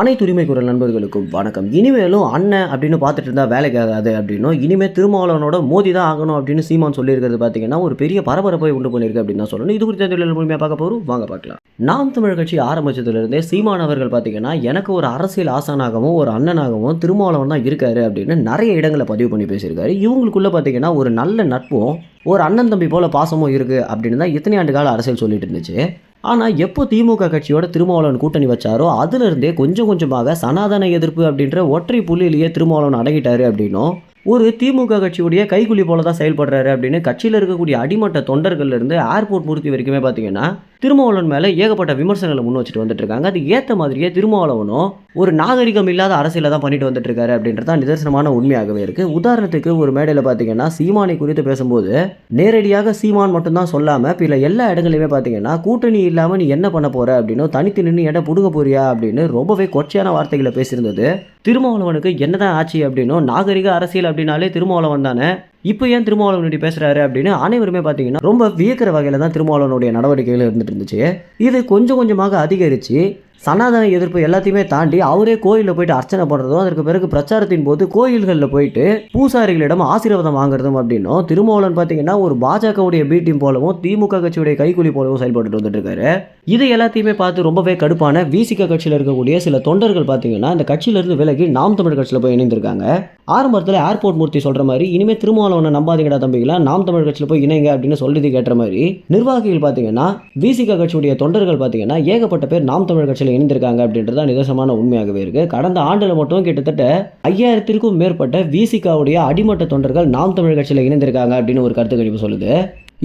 அனைத்து உரிமை குரல் நண்பர்களுக்கும் வணக்கம். இனிமேலும் அண்ணன் அப்படின்னு பார்த்துட்டு இருந்தால் வேலைக்கு ஆகாது அப்படின்னும். இனிமேல் திருமாவளவனோட மோதி தான் ஆகணும் அப்படின்னு சீமான் சொல்லியிருக்கிறது பார்த்தீங்கன்னா ஒரு பெரிய பரபரப்பை உண்டு பண்ணியிருக்கு அப்படின்னு தான் சொல்லணும். இது குறித்த தொழில் முழுமையாக பார்க்க போகிறோம் வாங்க பார்க்கலாம். நாம் தமிழ் கட்சி ஆரம்பிச்சதுலேருந்தே சீமான் அவர்கள் பார்த்தீங்கன்னா எனக்கு ஒரு அரசியல் ஆசானாகவும் ஒரு அண்ணனாகவும் திருமாவளவன் தான் இருக்காரு அப்படின்னு நிறைய இடங்களை பதிவு பண்ணி பேசியிருக்காரு. இவங்களுக்குள்ள பார்த்தீங்கன்னா ஒரு நல்ல நட்பும் ஒரு அண்ணன் தம்பி போல பாசமும் இருக்குது அப்படின்னு தான் இத்தனை ஆண்டு கால அரசியல் சொல்லிட்டு இருந்துச்சு. ஆனால் எப்போ திமுக கட்சியோட திருமாவளவன் கூட்டணி வச்சாரோ அதுலேருந்தே கொஞ்சம் கொஞ்சமாக சனாதன எதிர்ப்பு அப்படின்ற ஒற்றை புள்ளியிலேயே திருமாவளவன் அடங்கிட்டாரு அப்படின்னும் ஒரு திமுக கட்சியுடைய கைகுலி போல தான் செயல்படுறாரு அப்படின்னு கட்சியில் இருக்கக்கூடிய அடிமட்ட தொண்டர்கள்லேருந்து ஏர்போர்ட் மூர்த்தி வரைக்குமே பார்த்தீங்கன்னா திருமாவளவன் மேலே ஏகப்பட்ட விமர்சனங்களை முன் வச்சுட்டு வந்துட்டு இருக்காங்க அது ஏற்ற மாதிரியே திருமாவளவனும் ஒரு நாகரிகம் இல்லாத அரசியலை தான் பண்ணிட்டு வந்துட்டு இருக்காரு அப்படின்றது தான் நிதர்சனமான உண்மையாகவே இருக்குது உதாரணத்துக்கு ஒரு மேடையில் பார்த்தீங்கன்னா சீமானை குறித்து பேசும்போது நேரடியாக சீமான் மட்டும்தான் சொல்லாமல் பிற எல்லா இடங்களையுமே பார்த்தீங்கன்னா கூட்டணி இல்லாமல் நீ என்ன பண்ண போகிற அப்படின்னு தனித்து நின்று இடம் பிடுங்க போறியா அப்படின்னு ரொம்பவே கொச்சையான வார்த்தைகளை பேசியிருந்தது. திருமாவளவனுக்கு என்னதான் ஆச்சு அப்படின்னும் நாகரிக அரசியல் அப்படின்னாலே திருமாவளவன் தானே. இப்போ ஏன் திருமாவளவனுடைய பேசுகிறாரு அப்படின்னு அனைவருமே பார்த்தீங்கன்னா ரொம்ப வியக்கிற வகையில் தான் திருமாவளவனுடைய நடவடிக்கைகள் இருந்துட்டு இருந்துச்சு. இது கொஞ்சம் கொஞ்சமாக அதிகரித்து சனாதன எதிர்ப்பு எல்லாத்தையுமே தாண்டி அவரே கோயிலில் போயிட்டு அர்ச்சனை பண்ணுறதும் அதற்கு பிறகு பிரச்சாரத்தின் போது கோயில்களில் போயிட்டு பூசாரிகளிடம் ஆசீர்வாதம் வாங்குறதும் அப்படின்னும் திருமாவளவன் பார்த்தீங்கன்னா ஒரு பாஜகவுடைய பி டீம் போலவும் திமுக கட்சியுடைய கைக்கூலி போலவும் செயல்பட்டு வந்துட்டு இருக்காரு இது எல்லாத்தையுமே பார்த்து ரொம்பவே கடுப்பான விசிக கட்சியில் இருக்கக்கூடிய சில தொண்டர்கள் பார்த்தீங்கன்னா இந்த கட்சியிலிருந்து விலகி நாம் தமிழ் கட்சியில் போய் இணைந்திருக்காங்க. ஆரம்பத்தில் ஏர்போர்ட் மூர்த்தி சொல்கிற மாதிரி இனிமேல் திருமாவளவனை நம்பாதீங்கடா தம்பிகளா நாம் தமிழ் கட்சியில் போய் இணைங்க அப்படின்னு சொல்லிட்டு கேட்ட மாதிரி நிர்வாகிகள் பார்த்தீங்கன்னா விசிக கட்சியுடைய தொண்டர்கள் பார்த்தீங்கன்னா ஏகப்பட்ட பேர் நாம் தமிழ் கட்சியில் இணைந்திருக்காங்க அப்படின்றது தான் நிதர்சனமான உண்மையாகவே இருக்கு. கடந்த ஆண்டில் மட்டும் கிட்டத்தட்ட ஐயாயிரத்திற்கும் மேற்பட்ட விசிகாவுடைய அடிமட்ட தொண்டர்கள் நாம் தமிழ் கட்சியில் இணைந்திருக்காங்க அப்படின்னு ஒரு கருத்து கணிப்பு சொல்லுது.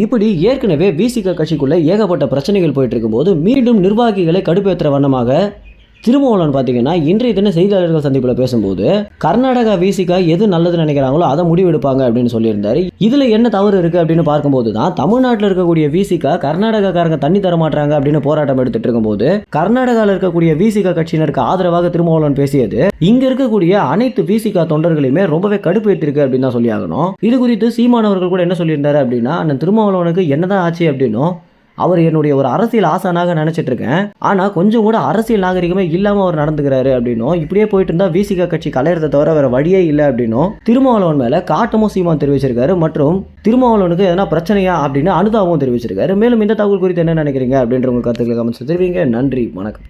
இப்படி ஏற்கனவே விசிக கட்சிக்குள்ள ஏகப்பட்ட பிரச்சனைகள் போயிட்டு இருக்கும்போது மீண்டும் நிர்வாகிகளை கடுப்பேற்றுற வண்ணமாக திருமாவளவன் பார்த்தீங்கன்னா இன்றைய தின செய்தியாளர்கள் சந்திப்பில் பேசும்போது கர்நாடகா விசிகா எது நல்லதுன்னு நினைக்கிறாங்களோ அதை முடிவெடுப்பாங்க அப்படின்னு சொல்லியிருந்தாரு. இதில் என்ன தவறு இருக்குது அப்படின்னு பார்க்கும்போது தான் தமிழ்நாட்டில் இருக்கக்கூடிய விசிகா கர்நாடகாக்காரங்க தண்ணி தர மாட்டாங்க அப்படின்னு போராட்டம் எடுத்துட்டு இருக்கும்போது கர்நாடகாவில் இருக்கக்கூடிய விசிகா கட்சியினருக்கு ஆதரவாக திருமாவளவன் பேசியது இங்கே இருக்கக்கூடிய அனைத்து விசிகா தொண்டர்களையுமே ரொம்பவே கடுப்பு ஏற்றிருக்கு அப்படின்னு தான் சொல்லி ஆகணும். இது குறித்து சீமானவர்கள் கூட என்ன சொல்லியிருந்தாரு அப்படின்னா அண்ணன் திருமாவளவனுக்கு என்னதான் ஆச்சு அப்படின்னும் அவர் என்னுடைய ஒரு அரசியல் ஆசானாக நினைச்சிட்டு இருக்கேன் ஆனா கொஞ்சம் கூட அரசியல் நாகரிகமே இல்லாம அவர் நடந்துக்கிறாரு அப்படின்னும் இப்படியே போயிட்டு இருந்தா விசிக கட்சி கலையறதை தவிர வேற வழியே இல்லை அப்படின்னும் திருமாவளவன் மேல காட்டமும் சீமான் தெரிவிச்சிருக்காரு மற்றும் திருமாவளவனுக்கு எதனா பிரச்சனையா அப்படின்னு அனுதாபமும் தெரிவிச்சிருக்காரு. மேலும் இந்த தகவல் குறித்து என்ன நினைக்கிறீங்க அப்படின்ற உங்க கருத்துக்களை கமெண்ட்ஸ் தெரிவிங்க. நன்றி வணக்கம்.